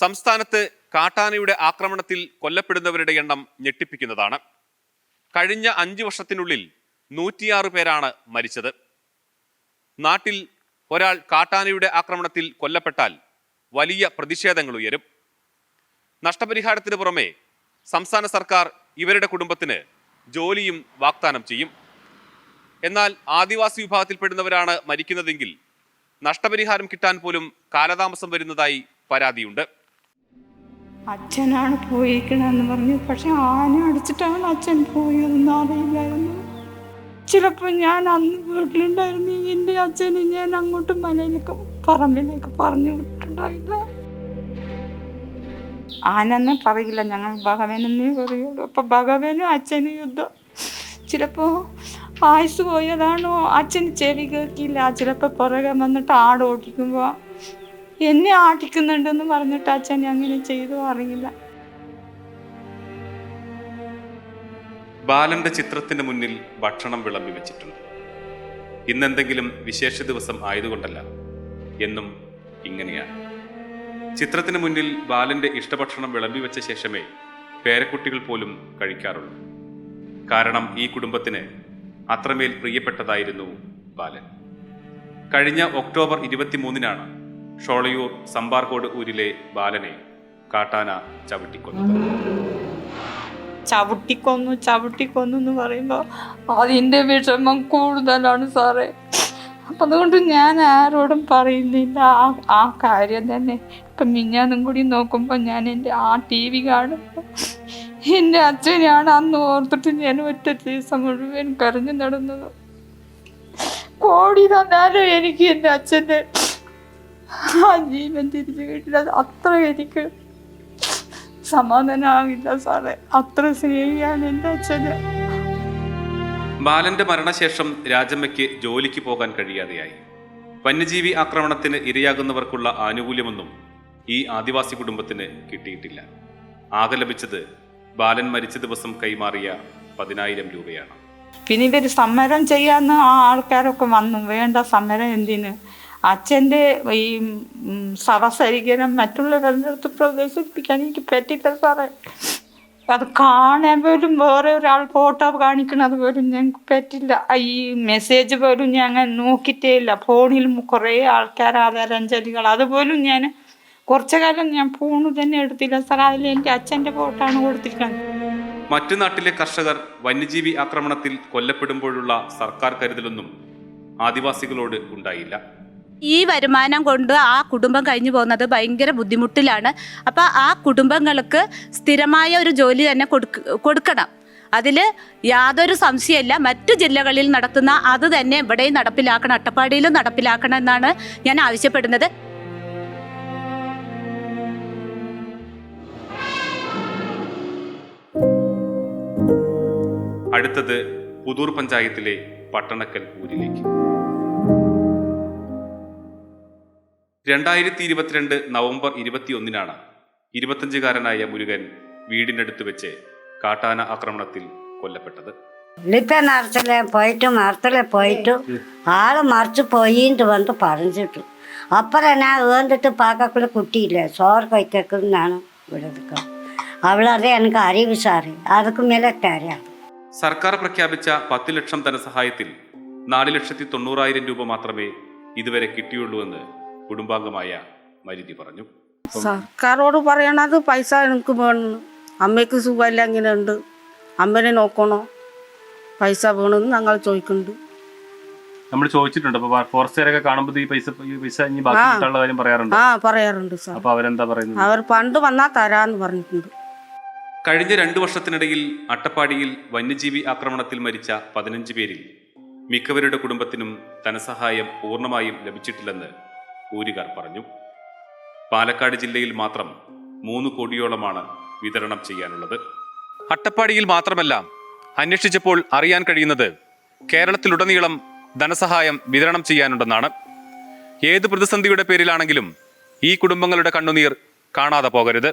സംസ്ഥാനത്ത് കാട്ടാനയുടെ ആക്രമണത്തിൽ കൊല്ലപ്പെടുന്നവരുടെ എണ്ണം ഞെട്ടിപ്പിക്കുന്നതാണ്. കഴിഞ്ഞ അഞ്ച് വർഷത്തിനുള്ളിൽ നൂറ്റിയാറ് പേരാണ് മരിച്ചത്. നാട്ടിൽ ഒരാൾ കാട്ടാനയുടെ ആക്രമണത്തിൽ കൊല്ലപ്പെട്ടാൽ വലിയ പ്രതിഷേധങ്ങൾ ഉയരും. നഷ്ടപരിഹാരത്തിന് പുറമെ സംസ്ഥാന സർക്കാർ ഇവരുടെ കുടുംബത്തിന് ജോലിയും വാഗ്ദാനം ചെയ്യും. എന്നാൽ ആദിവാസി വിഭാഗത്തിൽപ്പെടുന്നവരാണ് മരിക്കുന്നതെങ്കിൽ നഷ്ടപരിഹാരം കിട്ടാൻ പോലും കാലതാമസം വരുന്നതായി പരാതിയുണ്ട്. അച്ഛനാണ് പോയിരിക്കണമെന്ന് പറഞ്ഞു. പക്ഷെ ആന അടിച്ചിട്ടാണ് അച്ഛൻ പോയതെന്ന് അറിയില്ലായിരുന്നു. ചിലപ്പോൾ ഞാൻ അന്ന് വീട്ടിലുണ്ടായിരുന്നു. എന്റെ അച്ഛനെ ഞാൻ അങ്ങോട്ട് മലയിലേക്ക് പറമ്പിലേക്ക് പറഞ്ഞു വിട്ടിട്ടുണ്ടായില്ല. ആനെന്ന് പറയില്ല. ഞങ്ങൾ ഭഗവാനെന്നേ പറയുള്ളൂ. അപ്പൊ ഭഗവാനും അച്ഛനും യുദ്ധം. ചിലപ്പോൾ ആയുസ് പോയതാണോ? അച്ഛന് ചെവി കേൾക്കില്ല. ചിലപ്പോൾ പുറകെ വന്നിട്ട് ആട് ഓടിക്കുമ്പോൾ എന്നെ ആട്ടിക്കുന്നുണ്ടെന്ന് പറഞ്ഞിട്ട് അച്ഛൻ അങ്ങനെ ചെയ്തു അറിയില്ല. ബാലന്റെ ചിത്രത്തിന് മുന്നിൽ ഭക്ഷണം വിളമ്പി വെച്ചിട്ടുണ്ട്. ഇന്നെന്തെങ്കിലും വിശേഷ ദിവസം ആയതുകൊണ്ടല്ല എന്നും ഇങ്ങനെയാണ്. ചിത്രത്തിന് മുന്നിൽ ബാലന്റെ ഇഷ്ടഭക്ഷണം വിളമ്പി വെച്ച ശേഷമേ പേരക്കുട്ടികൾ പോലും കഴിക്കാറുള്ളൂ. കാരണം ഈ കുടുംബത്തിന് അത്രമേൽ പ്രിയപ്പെട്ടതായിരുന്നു ബാലൻ. കഴിഞ്ഞ ഒക്ടോബർ ഇരുപത്തിമൂന്നിനാണ് ഷോളയൂർ സമ്പാർകോട് ഊരിലെ ബാലനെ കാട്ടാന ചവിട്ടിക്കൊന്നു ചവിട്ടിക്കൊന്നു ചവിട്ടിക്കൊന്നു എന്ന് പറയുമ്പോൾ അതിന്റെ വിഷമം കൂടുതലാണ് സാറേ. അപ്പം അതുകൊണ്ട് ഞാൻ ആരോടും പറയുന്നില്ല. ആ ആ കാര്യം തന്നെ. ഇപ്പം മിഞ്ഞാന്നും കൂടി നോക്കുമ്പോൾ ഞാൻ എന്റെ ആ ടി വി കാണുമ്പോൾ എന്റെ അച്ഛനെയാണ് അന്ന് ഓർത്തിട്ട് ഞാൻ ഒറ്റ ദിവസം മുഴുവൻ കരഞ്ഞു നടന്നത്. കോടി തന്നാലും എനിക്ക് എന്റെ അച്ഛന്റെ ആ ജീവൻ തിരിച്ചു കിട്ടില്ല. അത്ര എനിക്ക് സമാധാനമാകില്ല സാറേ. അത്ര സ്നേഹിയാണ് എന്റെ അച്ഛന്. ബാലന്റെ മരണശേഷം രാജമ്മയ്ക്ക് ജോലിക്ക് പോകാൻ കഴിയാതെയായി. വന്യജീവി ആക്രമണത്തിന് ഇരയാകുന്നവർക്കുള്ള ആനുകൂല്യമൊന്നും ഈ ആദിവാസി കുടുംബത്തിന് കിട്ടിയിട്ടില്ല. ആകെ ലഭിച്ചത് ബാലൻ മരിച്ച ദിവസം കൈമാറിയ പതിനായിരം രൂപയാണ്. പിന്നെ ഇവർ സമരം ചെയ്യാന്ന് ആ ആൾക്കാരൊക്കെ വന്നു. വേണ്ട സമരം എന്തിന്? അച്ഛന്റെ ഈ മറ്റുള്ള മറ്റുള്ളവരുടെ അടുത്ത് പ്രദർശിപ്പിക്കാൻ എനിക്ക് പറ്റില്ല സാറേ. അത് കാണാൻ പോലും വേറെ ഒരാൾ ഫോട്ടോ കാണിക്കണത് പോലും ഞങ്ങൾക്ക് പറ്റില്ല. ഈ മെസ്സേജ് പോലും ഞാൻ നോക്കിയിട്ടേ ഇല്ല. ഫോണിൽ കുറേ ആൾക്കാർ ആദരാഞ്ജലികൾ അതുപോലും ഞാൻ കുറച്ചു കാലം ഞാൻ ഫോണ് തന്നെ എടുത്തില്ല സാർ അതിൽ എന്റെ അച്ഛന്റെ ഫോട്ടോ ആണ് കൊടുത്തിരിക്കുന്നത്. മറ്റു നാട്ടിലെ കർഷകർ വന്യജീവി ആക്രമണത്തിൽ കൊല്ലപ്പെടുമ്പോഴുള്ള സർക്കാർ കരുതലൊന്നും ആദിവാസികളോട് ഉണ്ടായില്ല. ഈ വരുമാനം കൊണ്ട് ആ കുടുംബം കഴിഞ്ഞു പോകുന്നത് ഭയങ്കര ബുദ്ധിമുട്ടിലാണ്. അപ്പോൾ ആ കുടുംബങ്ങൾക്ക് സ്ഥിരമായ ഒരു ജോലി തന്നെ കൊടുക്ക കൊടുക്കണം. അതിൽ യാതൊരു സംശയമല്ല. മറ്റു ജില്ലകളിൽ നടത്തുന്ന അത് തന്നെ ഇവിടെയും നടപ്പിലാക്കണം അട്ടപ്പാടിയിലും നടപ്പിലാക്കണം എന്നാണ് ഞാൻ ആവശ്യപ്പെടുന്നത്. അടുത്തത് പുതൂർ പഞ്ചായത്തിലെ പട്ടണക്കൽ ഊരിലേക്ക് രണ്ടായിരത്തി ഇരുപത്തിരണ്ട് നവംബർ ഇരുപത്തിയൊന്നിനാണ് ഇരുപത്തഞ്ചുകാരനായ മുരുകൻ വീടിനടുത്ത് വെച്ച് കാട്ടാന ആക്രമണത്തിൽ കൊല്ലപ്പെട്ടത്. മരത്തിൽ പോയിട്ട് മരത്തിലെ പോയിട്ട് ആൾ മറിച്ച് പോയിന്റ് വന്ന് പറഞ്ഞിട്ടു. അപ്പുറം ഞാൻ ഏന്നിട്ട് പാക്കക്കുള്ള കുട്ടിയില്ലേ ചോറ് കഴിക്കുന്നാണ് ഇവിടെ അവളറിയ എനിക്ക് അറിവ് സാറ് അതൊക്കെ മേലെ തരാം. സർക്കാർ പ്രഖ്യാപിച്ച പത്ത് ലക്ഷം ധനസഹായത്തിൽ നാല് ലക്ഷത്തി തൊണ്ണൂറായിരം രൂപ മാത്രമേ ഇതുവരെ കിട്ടിയുള്ളൂ എന്ന് കുടുംബാംഗമായ മരുതി പറഞ്ഞു. സർക്കാരോട് പറയണത് പൈസ എനിക്ക് വേണം. അമ്മയ്ക്ക് സുഖമില്ല അങ്ങനെ ഉണ്ട് അമ്മനെ നോക്കണോ? പൈസ വേണമെന്ന് ഞങ്ങൾ ചോദിക്കുന്നുണ്ട്. നമ്മൾ ചോദിച്ചിട്ടുണ്ട്. അപ്പൊ ഫോറസ്റ്റുകാരൊക്കെ കാണുമ്പോൾ ഈ പൈസ ഈ പൈസ ഇനി ബാക്കി ആ. കാര്യം പറയാറുണ്ട്? ആ പറയാറുണ്ട് സാർ. അപ്പൊ അവരെന്താ പറയുന്നത്? അവർ പണ്ട് വന്നാൽ തരാന്ന് പറഞ്ഞിട്ടുണ്ട്. കഴിഞ്ഞ രണ്ടു വർഷത്തിനിടയിൽ അട്ടപ്പാടിയിൽ വന്യജീവി ആക്രമണത്തിൽ മരിച്ച പതിനഞ്ച് പേരിൽ മിക്കവരുടെ കുടുംബത്തിനും ധനസഹായം പൂർണമായും ലഭിച്ചിട്ടില്ലെന്ന് ഊരുകാർ പറഞ്ഞു പാലക്കാട് ജില്ലയിൽ മാത്രം മൂന്ന് കോടിയോളമാണ് വിതരണം ചെയ്യാനുള്ളത്. അട്ടപ്പാടിയിൽ മാത്രമല്ല അന്വേഷിച്ചപ്പോൾ അറിയാൻ കഴിയുന്നത് കേരളത്തിലുടനീളം ധനസഹായം വിതരണം ചെയ്യാനുണ്ടെന്നാണ്. ഏത് പ്രതിസന്ധിയുടെ പേരിലാണെങ്കിലും ഈ കുടുംബങ്ങളുടെ കണ്ണുനീർ കാണാതെ പോകരുത്.